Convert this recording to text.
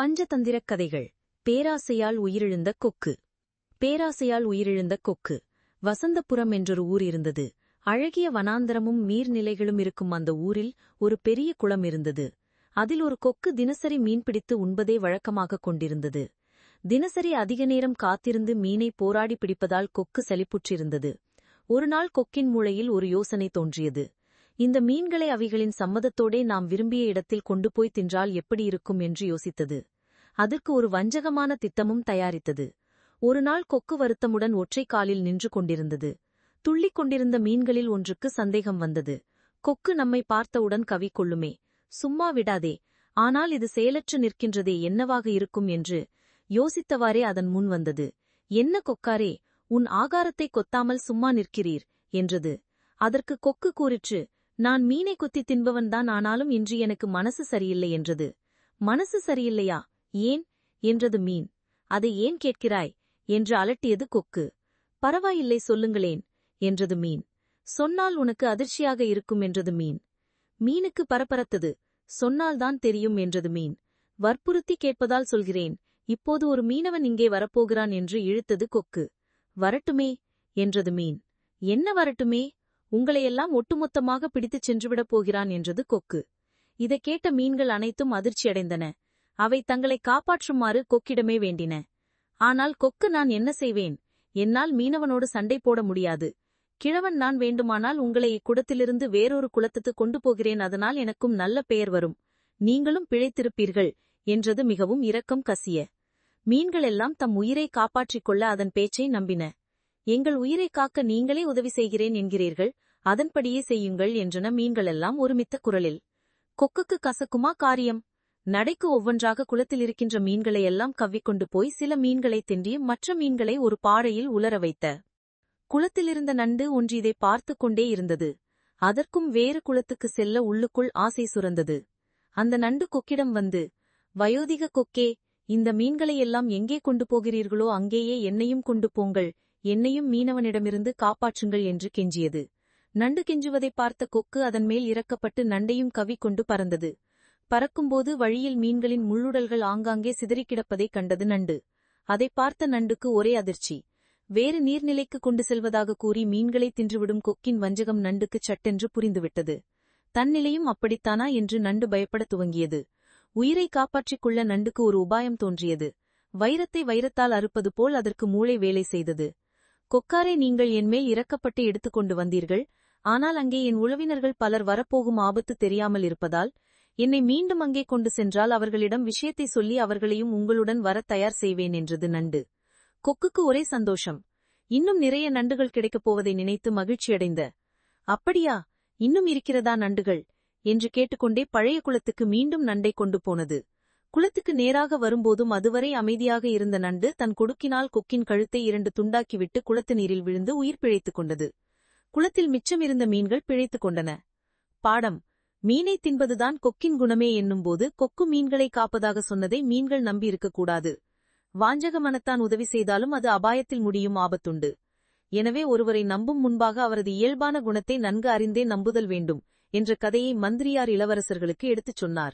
பஞ்சதந்திரக் கதைகள். பேராசையால் உயிரிழந்த கொக்கு. பேராசையால் உயிரிழந்த கொக்கு. வசந்தபுரம் என்றொரு ஊர் இருந்தது. அழகிய வனாந்தரமும் நீர்நிலைகளும் இருக்கும் அந்த ஊரில் ஒரு பெரிய குளம் இருந்தது. அதில் ஒரு கொக்கு தினசரி மீன்பிடித்து உண்பதே வழக்கமாகக் கொண்டிருந்தது. தினசரி அதிக நேரம் காத்திருந்து மீனை போராடி பிடிப்பதால் கொக்கு சலிப்புற்றிருந்தது. ஒருநாள் கொக்கின் மூளையில் ஒரு யோசனை தோன்றியது. இந்த மீன்களை அவைகளின் சம்மதத்தோடே நாம் விரும்பிய இடத்தில் கொண்டு போய் தின்றால் எப்படி இருக்கும் என்று யோசித்தது. அதற்கு ஒரு வஞ்சகமான திட்டமும் தயாரித்தது. ஒருநாள் கொக்கு வருத்தமுடன் ஒற்றை காலில் நின்று கொண்டிருந்தது. துள்ளிக் கொண்டிருந்த மீன்களில் ஒன்றுக்கு சந்தேகம் வந்தது. கொக்கு நம்மை பார்த்தவுடன் கவி கொள்ளுமே சும்மா விடாதே ஆனால் இது செயலற்று நிற்கின்றதே என்னவாக இருக்கும் என்று யோசித்தவாறே அதன் முன் வந்தது. என்ன கொக்காரே உன் ஆகாரத்தை கொத்தாமல் சும்மா நிற்கிறீர் என்றது. அதற்கு கொக்கு கூறிற்று நான் மீனை குத்தி தின்பவன்தான் ஆனாலும் இன்று எனக்கு மனசு சரியில்லை என்றது. மனசு சரியில்லையா? ஏன்? என்றது மீன். அதை ஏன் கேட்கிறாய்? என்று அலட்டியது கொக்கு. பரவாயில்லை சொல்லுங்களேன் என்றது மீன். சொன்னால் உனக்கு அதிர்ச்சியாக இருக்கும் என்றது மீன். மீனுக்கு பரபரத்தது. சொன்னால்தான் தெரியும் என்றது மீன். வற்புறுத்தி கேட்பதால் சொல்கிறேன் இப்போது ஒரு மீனவன் இங்கே வரப்போகிறான் என்று இழுத்தது கொக்கு. வரட்டுமே என்றது மீன். என்ன வரட்டுமே? உங்களையெல்லாம் ஒட்டுமொத்தமாக பிடித்துச் சென்றுவிடப் போகிறான் என்றது கொக்கு. இதைக் கேட்ட மீன்கள் அனைத்தும் அதிர்ச்சியடைந்தன. அவை தங்களை காப்பாற்றுமாறு கொக்கிடமே வேண்டின. ஆனால் கொக்கு நான் என்ன செய்வேன்? என்னால் மீனவனோடு சண்டை போட முடியாது. கிழவன் நான் வேண்டுமானால் உங்களை இக்குடத்திலிருந்து வேறொரு குளத்துக்கு கொண்டு போகிறேன். அதனால் எனக்கும் நல்ல பெயர் வரும். நீங்களும் பிழைத்திருப்பீர்கள் என்றது மிகவும் இரக்கம் கசிய. மீன்களெல்லாம் தம் உயிரை காப்பாற்றிக் கொள்ள அதன் பேச்சை நம்பின. எங்கள் உயிரை காக்க நீங்களே உதவி செய்கிறேன் என்கிறீர்கள் அதன்படியே செய்யுங்கள் என்றன மீன்களெல்லாம் ஒருமித்த குரலில். கொக்குக்கு கசக்குமா காரியம்? நடைக்கு ஒவ்வொன்றாக குளத்தில் இருக்கின்ற மீன்களை எல்லாம் கவ்விக்கொண்டு போய் சில மீன்களை தின்றி மற்ற மீன்களை ஒரு பாறையில் உலர வைத்த. குளத்திலிருந்த நண்டு ஒன்று இதை பார்த்து கொண்டே இருந்தது. அதற்கும் வேறு குளத்துக்கு செல்ல உள்ளுக்குள் ஆசை சுரந்தது. அந்த நண்டு கொக்கிடம் வந்து வயோதிக கொக்கே இந்த மீன்களையெல்லாம் எங்கே கொண்டு போகிறீர்களோ அங்கேயே என்னையும் கொண்டு போங்கள் என்னையும் மீனவனிடமிருந்து காப்பாற்றுங்கள் என்று கெஞ்சியது. நண்டு கெஞ்சுவதை பார்த்த கொக்கு அதன் மேல் இறக்கப்பட்டு நண்டையும் கவிக்கொண்டு பறந்தது. பறக்கும்போது வழியில் மீன்களின் முள்ளுடல்கள் ஆங்காங்கே சிதறிக் கிடப்பதைக் கண்டது நண்டு. அதை பார்த்த நண்டுக்கு ஒரே அதிர்ச்சி. வேறு நீர்நிலைக்கு கொண்டு செல்வதாக கூறி மீன்களை தின்றுவிடும் கொக்கின் வஞ்சகம் நண்டுக்கு சட்டென்று புரிந்துவிட்டது. தன்னிலையும் அப்படித்தானா என்று நண்டு பயப்படத் துவங்கியது. உயிரை காப்பாற்றிக் கொள்ள நண்டுக்கு ஒரு உபாயம் தோன்றியது. வைரத்தை வைரத்தால் அறுப்பது போல் அதற்கு மூளை வேலை செய்தது. கொக்காரே நீங்கள் என்மேல் இறக்கப்பட்டு எடுத்துக்கொண்டு வந்தீர்கள். ஆனால் அங்கே என் உறவினர்கள் பலர் வரப்போகும் ஆபத்து தெரியாமல் இருப்பதால் என்னை மீண்டும் அங்கே கொண்டு சென்றால் அவர்களிடம் விஷயத்தை சொல்லி அவர்களையும் உங்களுடன் வரத் தயார் செய்வேன் என்றது நண்டு. கொக்குக்கு ஒரே சந்தோஷம். இன்னும் நிறைய நண்டுகள் கிடைக்கப் போவதை நினைத்து மகிழ்ச்சியடைந்த அப்படியா? இன்னும் இருக்கிறதா நண்டுகள்? என்று கேட்டுக்கொண்டே பழைய குளத்துக்கு மீண்டும் நண்டை கொண்டு போனது. குளத்துக்கு நேராக வரும்போதும் அதுவரை அமைதியாக இருந்த நண்டு தன் கொடுக்கினால் கொக்கின் கழுத்தை இரண்டு துண்டாக்கிவிட்டு குளத்து நீரில் விழுந்து உயிர் பிழைத்துக் கொண்டது. குளத்தில் மிச்சமிருந்த மீன்கள் பிழைத்துக் கொண்டன. பாடம். மீனை தின்பதுதான் கொக்கின் குணமே என்னும்போது கொக்கு மீன்களை காப்பதாக சொன்னதை மீன்கள் நம்பியிருக்கக்கூடாது வாஞ்சக மனத்தான் உதவி செய்தாலும் அது அபாயத்தில் முடியும் ஆபத்துண்டு. எனவே ஒருவரை நம்பும் முன்பாக அவரது இயல்பான குணத்தை நன்கு அறிந்தே நம்புதல் வேண்டும் என்ற கதையை மந்திரியார் இளவரசர்களுக்கு எடுத்துச் சொன்னார்.